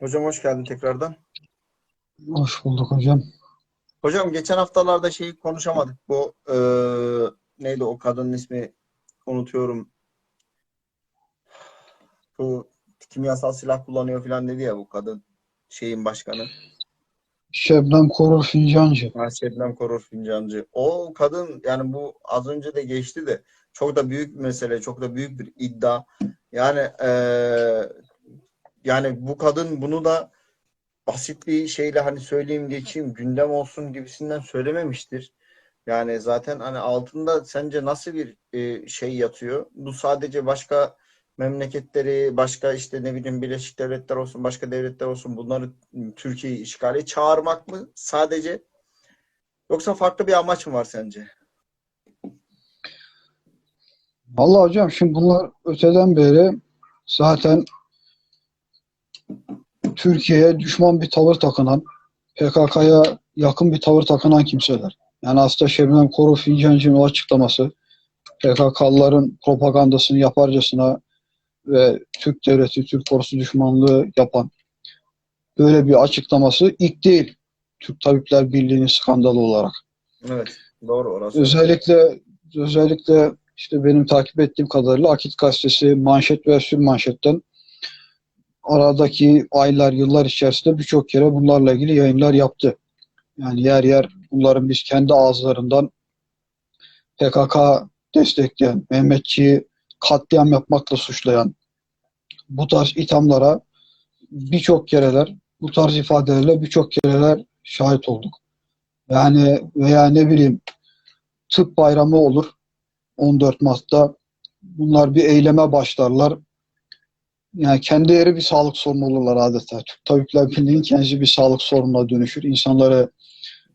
Hocam hoş geldin tekrardan. Hoş bulduk hocam. Hocam geçen haftalarda şeyi konuşamadık. Bu e, neydi o kadının ismi unutuyorum. Bu kimyasal silah kullanıyor falan dedi ya bu kadın şeyin başkanı. Şebnem Korur Fincancı. Ha, Şebnem Korur Fincancı. O kadın yani bu az önce de geçti de çok da büyük bir mesele, çok da büyük bir iddia. Yani e, yani bu kadın bunu da basit bir şeyle hani söyleyeyim geçeyim gündem olsun gibisinden söylememiştir. Yani zaten hani altında sence nasıl bir e, şey yatıyor? Bu sadece başka memleketleri, başka işte ne bileyim Birleşik Devletler olsun, başka devletler olsun bunları Türkiye'yi işgale çağırmak mı sadece? Yoksa farklı bir amaç mı var sence? Vallahi hocam şimdi bunlar öteden beri zaten Türkiye'ye düşman bir tavır takınan, PKK'ya yakın bir tavır takınan kimseler. Yani aslında Şebnem Korur Fincancı'nın o açıklaması PKK'lıların propagandasını yaparcasına ve Türk devleti, Türk ordusu düşmanlığı yapan böyle bir açıklaması ilk değil Türk Tabipler Birliği'nin skandalı olarak. Evet, doğru orası. Özellikle özellikle işte benim takip ettiğim kadarıyla Akit Gazetesi manşet ve sür manşetten aradaki aylar, yıllar içerisinde birçok kere bunlarla ilgili yayınlar yaptı. Yani yer yer bunların biz kendi ağızlarından PKK destekleyen, Mehmetçiği katliam yapmakla suçlayan bu tarz ithamlara birçok kereler, bu tarz ifadelerle birçok kereler şahit olduk. Yani veya ne bileyim tıp bayramı olur 14 Mart'ta. Bunlar bir eyleme başlarlar. Yani kendileri bir sağlık sorunu olurlar adeta. Türk Tabipler Birliği'nin kendisi bir sağlık sorununa dönüşür. İnsanları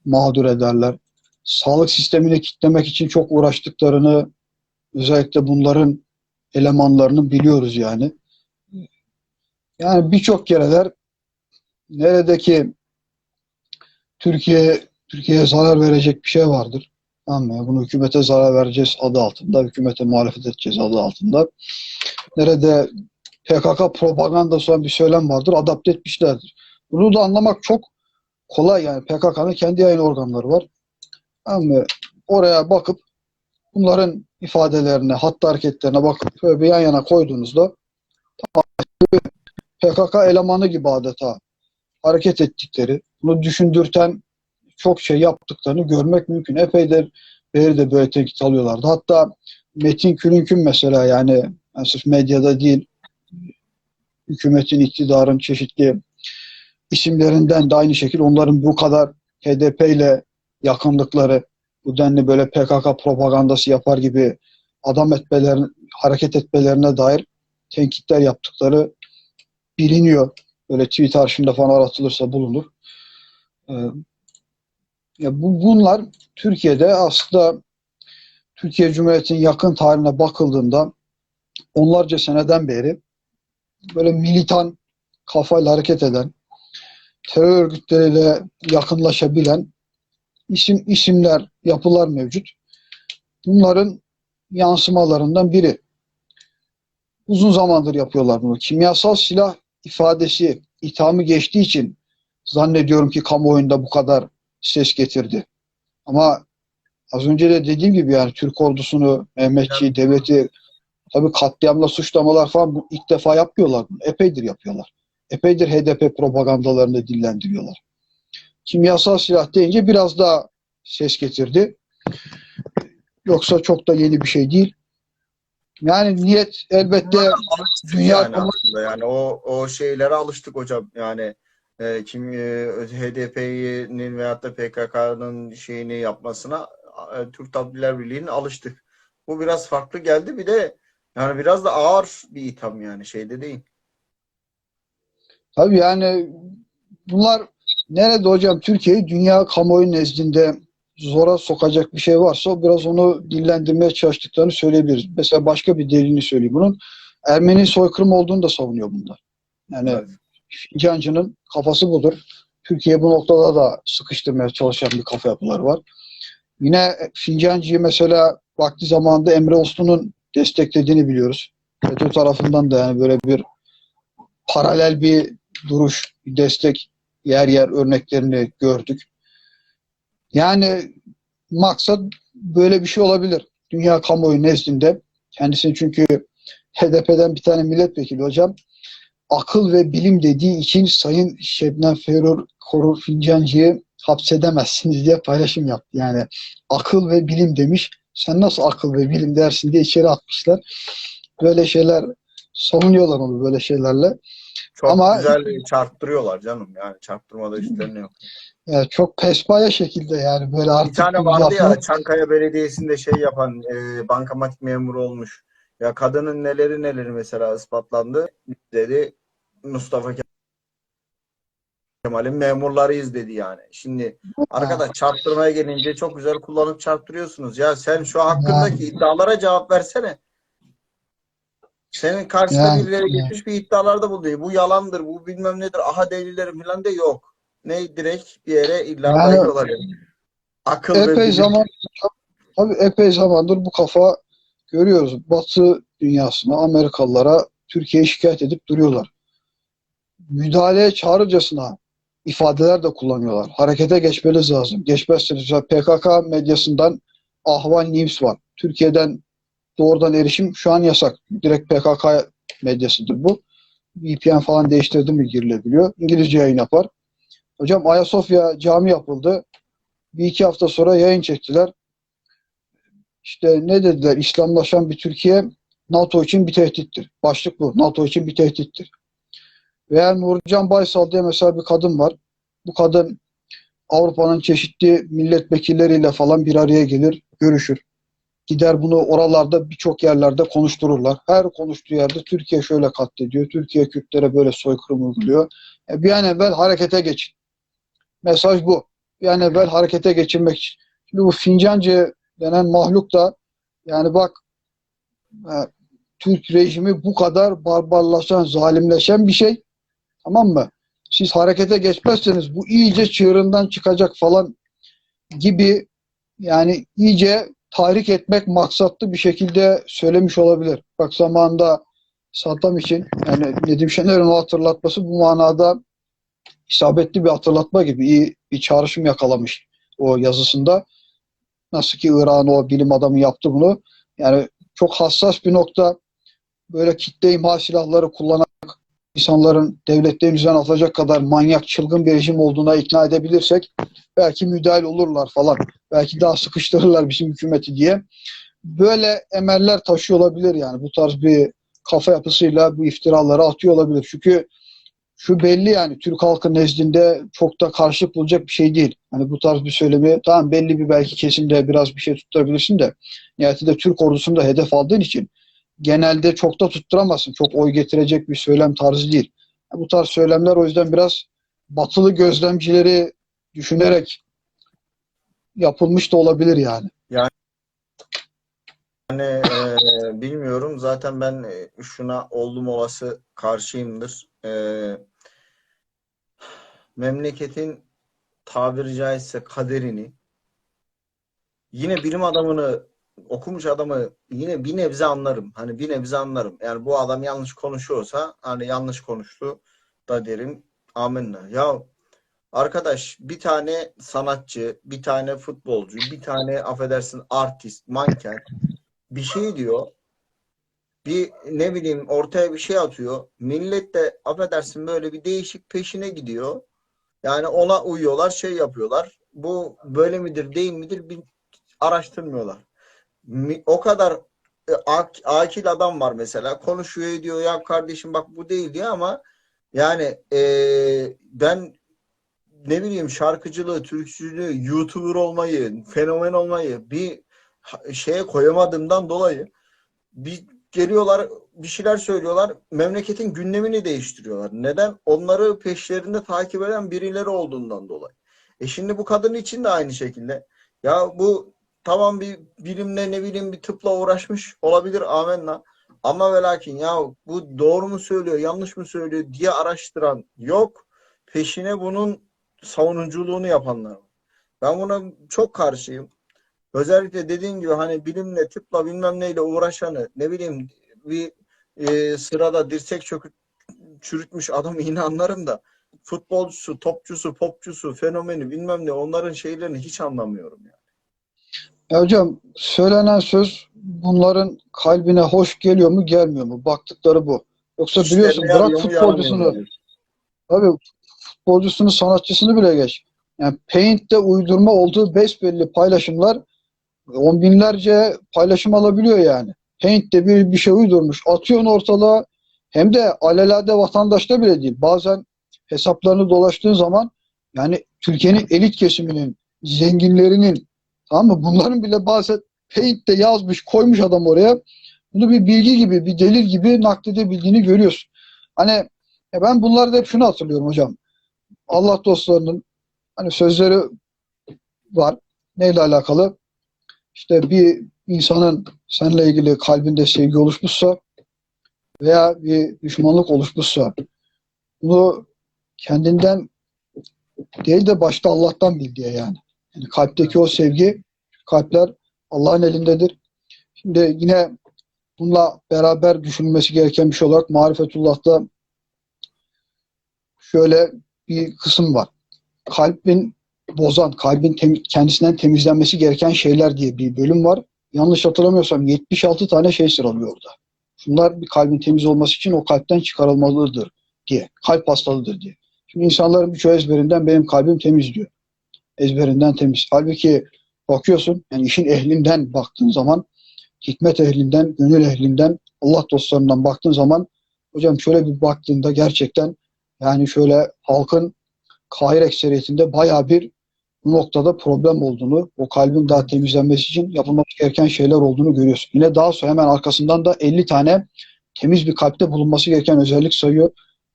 mağdur ederler. Sağlık sistemini kitlemek için çok uğraştıklarını özellikle bunların elemanlarını biliyoruz yani. Yani birçok kereler neredeki Türkiye Türkiye'ye zarar verecek bir şey vardır. Ama bunu hükümete zarar vereceğiz adı altında, hükümete muhalefet edeceğiz adı altında. Nerede PKK propagandası olan bir söylem vardır, adapte etmişlerdir. Bunu da anlamak çok kolay yani. PKK'nın kendi yayın organları var. Ama oraya bakıp bunların ifadelerine, hatta hareketlerine bakıp böyle bir yan yana koyduğunuzda PKK elemanı gibi adeta hareket ettikleri, bunu düşündürten çok şey yaptıklarını görmek mümkün. Epeydir beri de böyle tenkit alıyorlardı. Hatta Metin Külünkün mesela yani, yani sırf medyada değil hükümetin, iktidarın çeşitli isimlerinden de aynı şekilde onların bu kadar HDP ile yakınlıkları, bu denli böyle PKK propagandası yapar gibi adam etmelerine, hareket etmelerine dair tenkitler yaptıkları biliniyor. Böyle tweet arşivinde falan aratılırsa bulunur. Ee, ya bu, bunlar Türkiye'de aslında Türkiye Cumhuriyeti'nin yakın tarihine bakıldığında onlarca seneden beri böyle militan kafayla hareket eden, terör örgütleriyle yakınlaşabilen isim isimler, yapılar mevcut. Bunların yansımalarından biri. Uzun zamandır yapıyorlar bunu. Kimyasal silah ifadesi, ithamı geçtiği için zannediyorum ki kamuoyunda bu kadar ses getirdi. Ama az önce de dediğim gibi yani Türk ordusunu, Mehmetçiği, devleti tabii katliamla suçlamalar falan bu ilk defa yapmıyorlar. Bunu. Epeydir yapıyorlar. Epeydir HDP propagandalarını dillendiriyorlar. Kimyasal silah deyince biraz daha ses getirdi. Yoksa çok da yeni bir şey değil. Yani niyet elbette dünya yani aslında yani o o şeylere alıştık hocam yani e, kim e, HDP'nin veyahut da PKK'nın şeyini yapmasına e, Türk Tabipler Birliği'nin alıştık. Bu biraz farklı geldi. Bir de yani biraz da ağır bir itham yani şeyde değil. Tabii yani bunlar nerede hocam Türkiye'yi dünya kamuoyu nezdinde zora sokacak bir şey varsa biraz onu dillendirmeye çalıştıklarını söyleyebiliriz. Mesela başka bir delilini söyleyeyim bunun. Ermeni soykırım olduğunu da savunuyor bunlar. Yani Evet. Kafası budur. Türkiye bu noktada da sıkıştırmaya çalışan bir kafa yapıları var. Yine Fincancı'yı mesela vakti zamanında Emre Uslu'nun desteklediğini biliyoruz. FETÖ tarafından da yani böyle bir paralel bir duruş, destek yer yer örneklerini gördük. Yani maksat böyle bir şey olabilir. Dünya kamuoyu nezdinde. Kendisini çünkü HDP'den bir tane milletvekili hocam akıl ve bilim dediği için Sayın Şebnem Ferur Korur Fincancı'yı hapsedemezsiniz diye paylaşım yaptı. Yani akıl ve bilim demiş. Sen nasıl akıl ve bilim dersin diye içeri atmışlar. Böyle şeyler savunuyorlar onu böyle şeylerle. Çok Ama- güzel çarptırıyorlar canım. Yani çarptırmada üstlerine yok. Yani çok pespaya şekilde yani böyle artık Bir tane vardı ya yapı- Çankaya Belediyesi'nde şey yapan e, bankamatik memuru olmuş. Ya kadının neleri neleri mesela ispatlandı. Dedi Mustafa Kemal'in memurlarıyız dedi yani. Şimdi arkadaş çarptırmaya gelince çok güzel kullanıp çarptırıyorsunuz. Ya sen şu hakkındaki iddialara cevap versene. Senin karşısında Yani- birileri geçmiş bir iddialarda bulunuyor. Bu yalandır, bu bilmem nedir, aha delillerim falan de yok. Ne direkt bir yere illa Yani- yani. Akıl ve epey zaman tabii epey zamandır bu kafa görüyoruz. Batı dünyasına, Amerikalılara Türkiye'yi şikayet edip duruyorlar. Müdahaleye çağrıcasına ifadeler de kullanıyorlar. Harekete geçmeniz lazım. Geçmezseniz PKK medyasından Ahval News var. Türkiye'den doğrudan erişim şu an yasak. Direkt PKK medyasıdır bu. VPN falan değiştirdi mi girilebiliyor. İngilizce yayın yapar. Hocam Ayasofya cami yapıldı. Bir iki hafta sonra yayın çektiler. İşte ne dediler? İslamlaşan bir Türkiye NATO için bir tehdittir. Başlık bu. NATO için bir tehdittir. Veya Nurcan Baysal diye mesela bir kadın var. Bu kadın Avrupa'nın çeşitli milletvekilleriyle falan bir araya gelir, görüşür. Gider bunu oralarda birçok yerlerde konuştururlar. Her konuştuğu yerde Türkiye şöyle katlediyor, Türkiye Kürtlere böyle soykırım uyguluyor. E, bir an evvel harekete geçin. Mesaj bu. Bir an evvel harekete geçirmek için. Şimdi bu Fincancı denen mahluk da yani bak e, Türk rejimi bu kadar barbarlaşan, zalimleşen bir şey. Tamam mı? Siz harekete geçmezseniz bu iyice çığırından çıkacak falan gibi yani iyice tahrik etmek maksatlı bir şekilde söylemiş olabilir. Bak zamanında Saddam için yani Nedim Şener'in hatırlatması bu manada isabetli bir hatırlatma gibi iyi bir çağrışım yakalamış o yazısında. Nasıl ki Irak'ın o bilim adamı yaptı bunu. Yani çok hassas bir nokta böyle kitle imha silahları kullanarak insanların devletlerin üzerine atacak kadar manyak, çılgın bir rejim olduğuna ikna edebilirsek belki müdahale olurlar falan. Belki daha sıkıştırırlar bizim hükümeti diye. Böyle emeller taşıyor olabilir yani. Bu tarz bir kafa yapısıyla bu iftiraları atıyor olabilir. Çünkü şu belli yani Türk halkı nezdinde çok da karşılık bulacak bir şey değil. Hani bu tarz bir söylemi tamam belli bir belki kesimde biraz bir şey tutturabilirsin de nihayetinde Türk ordusunu da hedef aldığın için genelde çok da tutturamazsın. Çok oy getirecek bir söylem tarzı değil. Bu tarz söylemler o yüzden biraz batılı gözlemcileri düşünerek yapılmış da olabilir yani. Yani e, bilmiyorum. Zaten ben e, şuna oldum olası karşıyımdır. E, memleketin tabiri caizse kaderini yine bilim adamını okumuş adamı yine bir nebze anlarım. Hani bir nebze anlarım. Yani bu adam yanlış konuşuyorsa hani yanlış konuştu da derim. Amenna. Ya arkadaş bir tane sanatçı, bir tane futbolcu, bir tane affedersin artist, manken bir şey diyor. Bir ne bileyim ortaya bir şey atıyor. Millet de affedersin böyle bir değişik peşine gidiyor. Yani ona uyuyorlar, şey yapıyorlar. Bu böyle midir, değil midir bir araştırmıyorlar. O kadar e, ak- akil adam var mesela. Konuşuyor ediyor ya kardeşim bak bu değil diyor ama Yani eee, ben ne bileyim şarkıcılığı, türkücülüğü, YouTuber olmayı, fenomen olmayı bir şeye koyamadığımdan dolayı bir geliyorlar bir şeyler söylüyorlar memleketin gündemini değiştiriyorlar. Neden? Onları peşlerinde takip eden birileri olduğundan dolayı. E şimdi bu kadın için de aynı şekilde. Ya bu tamam bir bilimle ne bileyim bir tıpla uğraşmış olabilir amenna. Ama ve lakin ya bu doğru mu söylüyor, yanlış mı söylüyor diye araştıran yok. Peşine bunun savunuculuğunu yapanlar var. Ben buna çok karşıyım. Özellikle dediğin gibi hani bilimle, tıpla bilmem neyle uğraşanı ne bileyim bir e, sırada dirsek çöküp çürütmüş adamı yine anlarım da futbolcusu, topçusu, popçusu, fenomeni bilmem ne onların şeylerini hiç anlamıyorum ya. Ya hocam söylenen söz bunların kalbine hoş geliyor mu gelmiyor mu? Baktıkları bu. Yoksa biliyorsun İşlerine bırak futbolcusunu, diyor. tabii futbolcusunu, sanatçısını bile geç. Yani Paint'te uydurma olduğu besbelli paylaşımlar on binlerce paylaşım alabiliyor yani. Paint'te bir, bir şey uydurmuş. Atıyorsun ortalığa hem de alelade vatandaşta bile değil. Bazen hesaplarını dolaştığın zaman yani Türkiye'nin elit kesiminin, zenginlerinin tamam mı? Bunların bile bazen Paint'te yazmış, koymuş adam oraya. Bunu bir bilgi gibi, bir delil gibi nakledebildiğini görüyorsun. Hani ya ben bunlarda hep şunu hatırlıyorum hocam. Allah dostlarının hani sözleri var. Neyle alakalı? İşte bir insanın seninle ilgili kalbinde sevgi oluşmuşsa veya bir düşmanlık oluşmuşsa bunu kendinden değil de başta Allah'tan bil diye yani. Yani kalpteki o sevgi, kalpler Allah'ın elindedir. Şimdi yine bununla beraber düşünülmesi gereken bir şey olarak Marifetullah'ta şöyle bir kısım var. Kalbin bozan, kalbin temi- kendisinden temizlenmesi gereken şeyler diye bir bölüm var. Yanlış hatırlamıyorsam 76 tane şey sıralıyor orada. Bunlar bir kalbin temiz olması için o kalpten çıkarılmalıdır diye. Kalp hastalığıdır diye. Şimdi insanların birçoğu ezberinden benim kalbim temiz diyor. Ezberinden temiz. Halbuki bakıyorsun yani işin ehlinden baktığın zaman hikmet ehlinden, gönül ehlinden, Allah dostlarından baktığın zaman hocam şöyle bir baktığında gerçekten yani şöyle halkın kahir ekseriyetinde bayağı bir noktada problem olduğunu, o kalbin daha temizlenmesi için yapılması gereken şeyler olduğunu görüyorsun. Yine daha sonra hemen arkasından da 50 tane temiz bir kalpte bulunması gereken özellik sayıyor.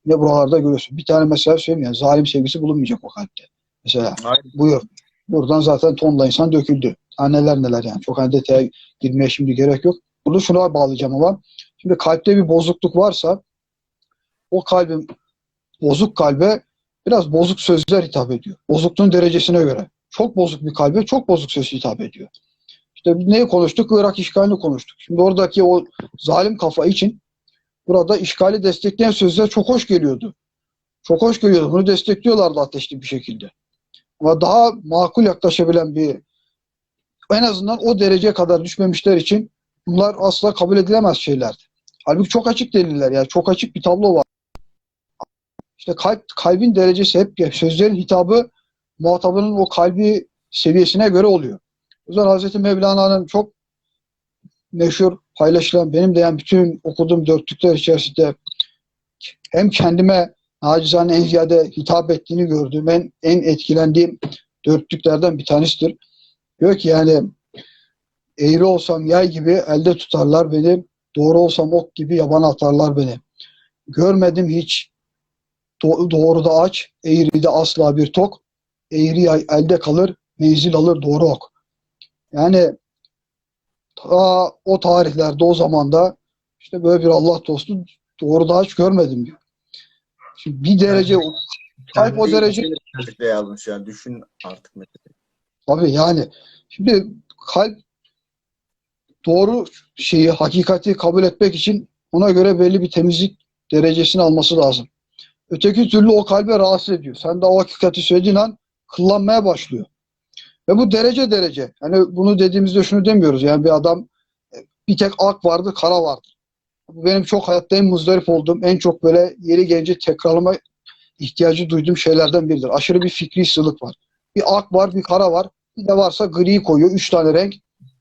Yine buralarda görüyorsun. Bir tane mesela söyleyeyim yani zalim sevgisi bulunmayacak o kalpte. Mesela Aynen. buyur. Buradan zaten tonla insan döküldü. Ha neler neler yani. Çok hani detaya girmeye şimdi gerek yok. Bunu şuna bağlayacağım ama şimdi kalpte bir bozukluk varsa o kalbin bozuk kalbe biraz bozuk sözler hitap ediyor. Bozukluğun derecesine göre. Çok bozuk bir kalbe çok bozuk söz hitap ediyor. İşte neyi konuştuk? Irak işgalini konuştuk. Şimdi oradaki o zalim kafa için burada işgali destekleyen sözler çok hoş geliyordu. Çok hoş geliyordu. Bunu destekliyorlardı ateşli bir şekilde. Ama daha makul yaklaşabilen bir en azından o derece kadar düşmemişler için bunlar asla kabul edilemez şeylerdi. Halbuki çok açık deliller yani çok açık bir tablo var. İşte kalp, kalbin derecesi hep sözlerin hitabı muhatabının o kalbi seviyesine göre oluyor. O yüzden Hazreti Mevlana'nın çok meşhur paylaşılan benim de yani bütün okuduğum dörtlükler içerisinde hem kendime nacizane en hitap ettiğini gördüğüm en, en etkilendiğim dörtlüklerden bir tanesidir. Diyor ki yani eğri olsam yay gibi elde tutarlar beni, doğru olsam ok gibi yabana atarlar beni. Görmedim hiç do- doğruda aç, eğride asla bir tok, eğri yay elde kalır, menzil alır doğru ok. Yani ta o tarihlerde o zamanda işte böyle bir Allah dostu doğruda aç görmedim diyor. Şimdi bir derece kalp o Kendi derece içinde yazmış yani düşün artık mesela. Tabii yani şimdi kalp doğru şeyi, hakikati kabul etmek için ona göre belli bir temizlik derecesini alması lazım. Öteki türlü o kalbe rahatsız ediyor. Sen de o hakikati söylediğin an kıllanmaya başlıyor. Ve bu derece derece. Yani bunu dediğimizde şunu demiyoruz. Yani bir adam bir tek ak vardı, kara vardı. Bu benim çok hayatta en muzdarip olduğum, en çok böyle yeri gelince tekrarlama ihtiyacı duyduğum şeylerden biridir. Aşırı bir fikri sığlık var. Bir ak var, bir kara var. Bir de varsa gri koyuyor. Üç tane renk.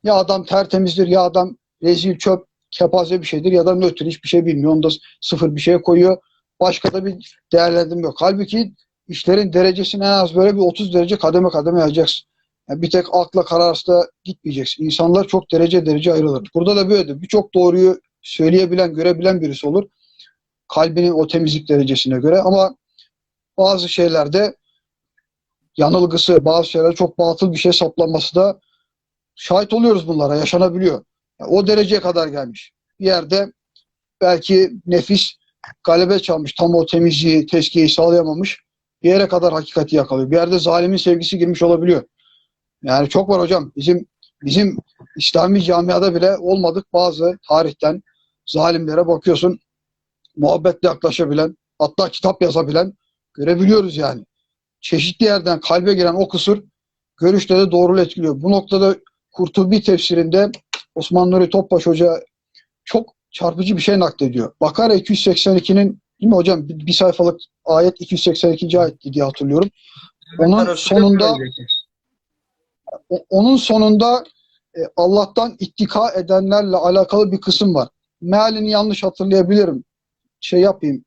Ya adam tertemizdir, ya adam rezil, çöp, kepaze bir şeydir ya da nötr hiçbir şey bilmiyor. Onda sıfır bir şey koyuyor. Başka da bir değerlendirme yok. Halbuki işlerin derecesini en az böyle bir 30 derece kademe kademe yazacaksın. Yani bir tek akla kararsızda gitmeyeceksin. İnsanlar çok derece derece ayrılır. Burada da böyle. Birçok doğruyu söyleyebilen, görebilen birisi olur. Kalbinin o temizlik derecesine göre ama bazı şeylerde yanılgısı, bazı şeyler çok batıl bir şey saplanması da şahit oluyoruz bunlara. Yaşanabiliyor. Yani o dereceye kadar gelmiş. Bir yerde belki nefis galebe çalmış. Tam o temizliği, teskiyeyi sağlayamamış. Bir yere kadar hakikati yakalıyor. Bir yerde zalimin sevgisi girmiş olabiliyor. Yani çok var hocam. Bizim bizim İslami camiada bile olmadık bazı tarihten zalimlere bakıyorsun. Muhabbetle yaklaşabilen, hatta kitap yazabilen görebiliyoruz yani. Çeşitli yerden kalbe giren o kusur görüşleri doğrulu etkiliyor. Bu noktada Kurtubi tefsirinde Osman Nuri Topbaş Hoca çok çarpıcı bir şey naklediyor. Bakara 282'nin değil mi hocam bir, sayfalık ayet 282. ayet diye hatırlıyorum. Onun sonunda onun sonunda e, Allah'tan ittika edenlerle alakalı bir kısım var. Mealini yanlış hatırlayabilirim. Şey yapayım.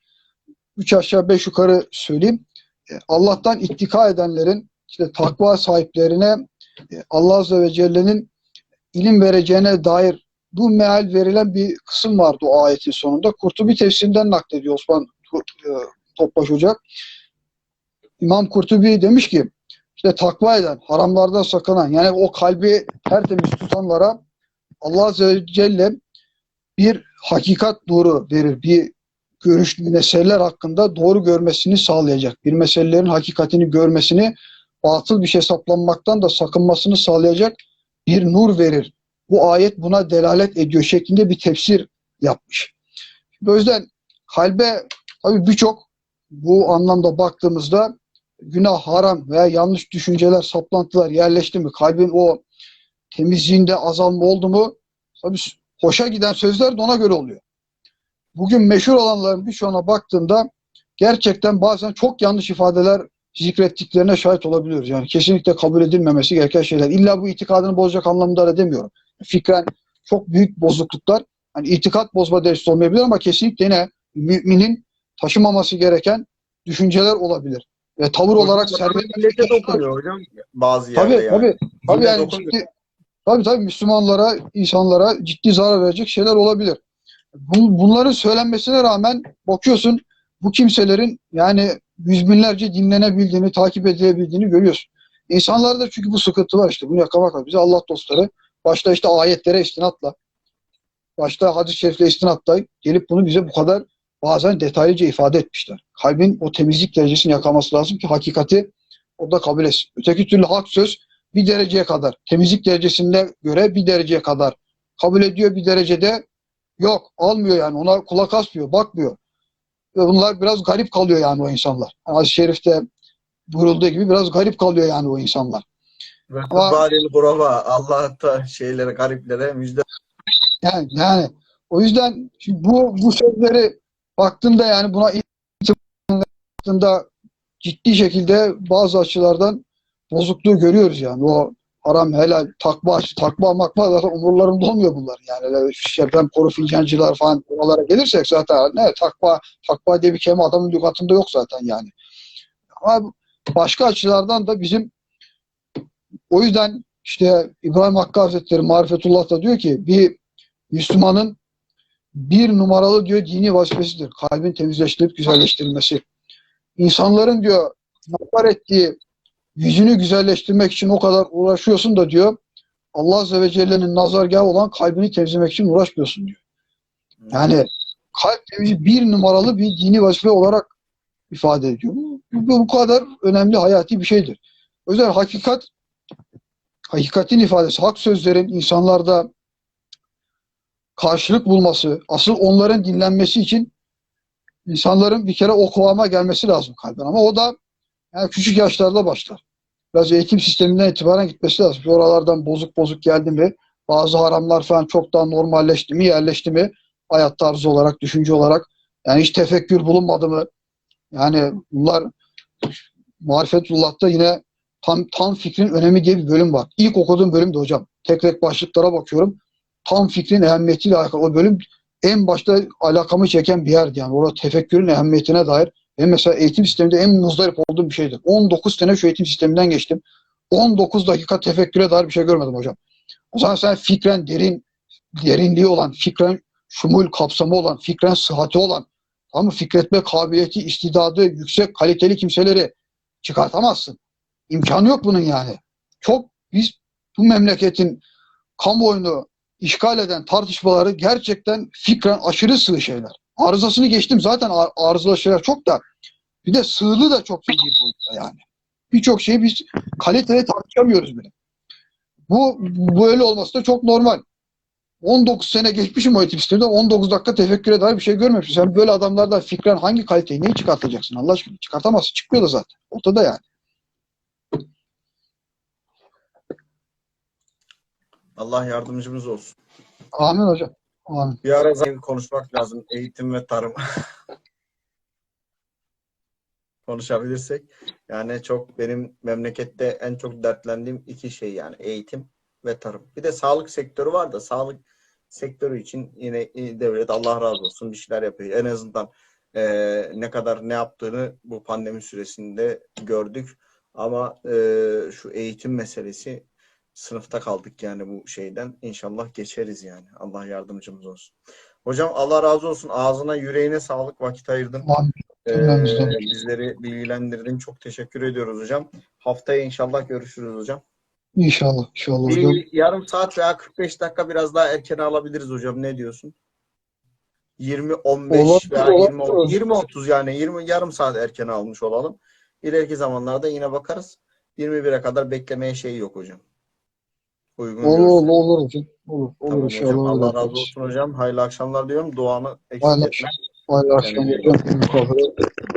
Üç aşağı beş yukarı söyleyeyim. E, Allah'tan ittika edenlerin işte takva sahiplerine e, Allah Azze ve Celle'nin ilim vereceğine dair bu meal verilen bir kısım vardı o ayetin sonunda. Kurtubi tefsirinden naklediyor Osman e, Topbaş Hoca. İmam Kurtubi demiş ki işte takva eden, haramlardan sakınan yani o kalbi tertemiz tutanlara Allah Azze ve Celle bir hakikat nuru verir. Bir görüş meseleler hakkında doğru görmesini sağlayacak. Bir meselelerin hakikatini görmesini batıl bir şey saplanmaktan da sakınmasını sağlayacak bir nur verir. Bu ayet buna delalet ediyor şeklinde bir tefsir yapmış. O yüzden kalbe tabii birçok bu anlamda baktığımızda günah, haram veya yanlış düşünceler, saplantılar yerleşti mi, kalbin o temizliğinde azalma oldu mu, tabii hoşa giden sözler de ona göre oluyor. Bugün meşhur olanların birçoğuna baktığında gerçekten bazen çok yanlış ifadeler zikrettiklerine şahit olabiliyoruz. Yani kesinlikle kabul edilmemesi gereken şeyler. İlla bu itikadını bozacak anlamında da demiyorum. Fikren çok büyük bozukluklar. Hani itikat bozma derecesi olmayabilir ama kesinlikle yine müminin taşımaması gereken düşünceler olabilir. Ve tavır olarak sergilenmesi dokunuyor hocam bazı yerde tabii, yani. Tabii tabii. yani ciddi, tabii tabii Müslümanlara, insanlara ciddi zarar verecek şeyler olabilir. Bu, bunların söylenmesine rağmen bakıyorsun bu kimselerin yani yüz binlerce dinlenebildiğini, takip edilebildiğini görüyorsun. İnsanlarda çünkü bu sıkıntı var işte. Bunu yakamak var. Bize Allah dostları başta işte ayetlere istinatla başta hadis-i şerifle istinatla gelip bunu bize bu kadar bazen detaylıca ifade etmişler. Kalbin o temizlik derecesini yakaması lazım ki hakikati orada kabul etsin. Öteki türlü hak söz bir dereceye kadar, temizlik derecesine göre bir dereceye kadar kabul ediyor bir derecede yok, almıyor yani ona kulak asmıyor, bakmıyor. Ve bunlar biraz garip kalıyor yani o insanlar. Aziz Şerif'te buyurulduğu gibi biraz garip kalıyor yani o insanlar. Baril Guraba Allah'ta şeylere, gariplere müjde Yani, yani o yüzden bu bu sözleri baktığında yani buna baktığında ciddi şekilde bazı açılardan bozukluğu görüyoruz yani. O haram, helal, takva, takva makva zaten umurlarında olmuyor bunlar. Yani öyle şerden koru fincancılar falan oralara gelirsek zaten ne takva, takva diye bir kelime adamın lügatında yok zaten yani. Ama başka açılardan da bizim o yüzden işte İbrahim Hakkı Hazretleri Marifetullah da diyor ki bir Müslümanın bir numaralı diyor dini vazifesidir. Kalbin temizleştirilip güzelleştirilmesi. İnsanların diyor nazar ettiği yüzünü güzelleştirmek için o kadar uğraşıyorsun da diyor Allah Azze ve Celle'nin nazargahı olan kalbini temizlemek için uğraşmıyorsun diyor. Yani kalp temizliği bir numaralı bir dini vazife olarak ifade ediyor. Bu, bu, bu kadar önemli hayati bir şeydir. Yüzden hakikat hakikatin ifadesi, hak sözlerin insanlarda karşılık bulması, asıl onların dinlenmesi için insanların bir kere o kıvama gelmesi lazım kalben. Ama o da yani küçük yaşlarda başlar. Biraz eğitim sisteminden itibaren gitmesi lazım. Oralardan bozuk bozuk geldi mi, bazı haramlar falan çok daha normalleşti mi, yerleşti mi, hayat tarzı olarak, düşünce olarak, yani hiç tefekkür bulunmadı mı? Yani bunlar Marifetullah'ta yine tam tam fikrin önemi diye bir bölüm var. İlk okuduğum bölüm de hocam. Tek tek başlıklara bakıyorum tam fikrin ehemmiyetiyle alakalı o bölüm en başta alakamı çeken bir yerdi yani. Orada tefekkürün ehemmiyetine dair. Benim mesela eğitim sisteminde en muzdarip olduğum bir şeydir. 19 sene şu eğitim sisteminden geçtim. 19 dakika tefekküre dair bir şey görmedim hocam. O zaman sen fikren derin, derinliği olan, fikren şumul kapsamı olan, fikren sıhhati olan, mı? Fikretme kabiliyeti, istidadı yüksek, kaliteli kimseleri çıkartamazsın. İmkanı yok bunun yani. Çok biz bu memleketin kamuoyunu işgal eden tartışmaları gerçekten fikren aşırı sığ şeyler. Arızasını geçtim zaten ar- arızalı şeyler çok da bir de sığlı da çok iyi bir boyutta yani. Birçok şeyi biz kaliteli tartışamıyoruz bile. Bu böyle olması da çok normal. 19 sene geçmişim o eğitim sisteminde 19 dakika tefekküre dair bir şey görmemişim. Sen böyle adamlardan fikren hangi kaliteyi neyi çıkartacaksın Allah aşkına? Çıkartamazsın. Çıkmıyor da zaten. Ortada yani. Allah yardımcımız olsun. Amin hocam. Amin. Bir ara zaten konuşmak lazım. Eğitim ve tarım. Konuşabilirsek. Yani çok benim memlekette en çok dertlendiğim iki şey yani eğitim ve tarım. Bir de sağlık sektörü var da sağlık sektörü için yine e, devlet Allah razı olsun bir şeyler yapıyor. En azından e, ne kadar ne yaptığını bu pandemi süresinde gördük. Ama e, şu eğitim meselesi sınıfta kaldık yani bu şeyden. İnşallah geçeriz yani. Allah yardımcımız olsun. Hocam Allah razı olsun. Ağzına yüreğine sağlık. Vakit ayırdın. Amin. Ee, Cümlemizden. bizleri bilgilendirdin. Çok teşekkür ediyoruz hocam. Haftaya inşallah görüşürüz hocam. İnşallah. İnşallah hocam. Bir yarım saat veya 45 dakika biraz daha erken alabiliriz hocam. Ne diyorsun? 20 15 Olabilir, veya olabilir. 20 20 30 yani 20 yarım saat erken almış olalım. İleriki zamanlarda yine bakarız. 21'e kadar beklemeye şey yok hocam. Uygun Olur, olur, olur hocam. Olur, olur Tamam inşallah. hocam. Allah razı olsun hocam. Hayırlı akşamlar diyorum. Duanı eksik Hayırlı etme. Hayırlı akşamlar hocam.